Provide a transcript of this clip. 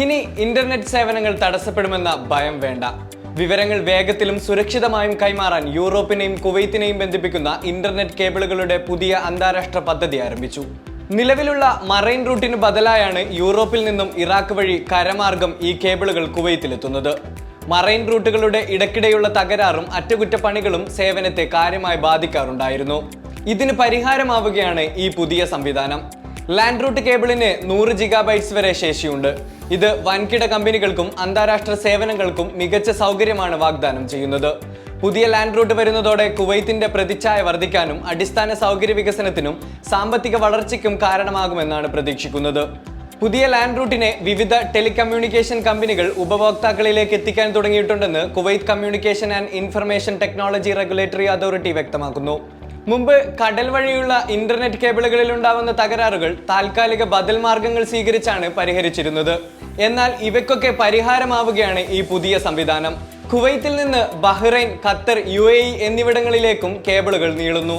ഇനി ഇന്റർനെറ്റ് സേവനങ്ങൾ തടസ്സപ്പെടുമെന്ന ഭയം വേണ്ട. വിവരങ്ങൾ വേഗത്തിലും സുരക്ഷിതമായും കൈമാറാൻ യൂറോപ്പിനെയും കുവൈത്തിനെയും ബന്ധിപ്പിക്കുന്ന ഇന്റർനെറ്റ് കേബിളുകളുടെ പുതിയ അന്താരാഷ്ട്ര പദ്ധതി ആരംഭിച്ചു. നിലവിലുള്ള മറൈൻ റൂട്ടിന് ബദലായാണ് യൂറോപ്പിൽ നിന്നും ഇറാഖ് വഴി കരമാർഗം ഈ കേബിളുകൾ കുവൈത്തിലെത്തുന്നത്. മറൈൻ റൂട്ടുകളുടെ ഇടയ്ക്കിടെയുള്ള തകരാറും അറ്റകുറ്റപ്പണികളും സേവനത്തെ കാര്യമായി ബാധിക്കാറുണ്ടായിരുന്നു. ഇതിന് പരിഹാരമാവുകയാണ് ഈ പുതിയ സംവിധാനം. ലാൻഡ് റൂട്ട് കേബിളിന് നൂറ് ജിഗാബൈറ്റ്സ് വരെ ശേഷിയുണ്ട്. ഇത് വൻകിട കമ്പനികൾക്കും അന്താരാഷ്ട്ര സേവനങ്ങൾക്കും മികച്ച സൗകര്യമാണ് വാഗ്ദാനം ചെയ്യുന്നത്. പുതിയ ലാൻഡ് റൂട്ട് വരുന്നതോടെ കുവൈത്തിന്റെ പ്രതിച്ഛായ വർദ്ധിക്കാനും അടിസ്ഥാന സൗകര്യ വികസനത്തിനും സാമ്പത്തിക വളർച്ചയ്ക്കും കാരണമാകുമെന്നാണ് പ്രതീക്ഷിക്കുന്നത്. പുതിയ ലാൻഡ് റൂട്ടിനെ വിവിധ ടെലികമ്മ്യൂണിക്കേഷൻ കമ്പനികൾ ഉപഭോക്താക്കളിലേക്ക് എത്തിക്കാൻ തുടങ്ങിയിട്ടുണ്ടെന്ന് Kuwait communication and information technology regulatory authority വ്യക്തമാക്കുന്നു. മുമ്പ് കടൽ വഴിയുള്ള ഇന്റർനെറ്റ് കേബിളുകളിൽ ഉണ്ടാവുന്ന തകരാറുകൾ താൽക്കാലിക ബദൽ മാർഗങ്ങൾ സ്വീകരിച്ചാണ് പരിഹരിച്ചിരുന്നത്. എന്നാൽ ഇവയ്ക്കൊക്കെ പരിഹാരമാവുകയാണ് ഈ പുതിയ സംവിധാനം. കുവൈത്തിൽ നിന്ന് ബഹ്റൈൻ ഖത്തർ യു എന്നിവിടങ്ങളിലേക്കും കേബിളുകൾ നീളുന്നു.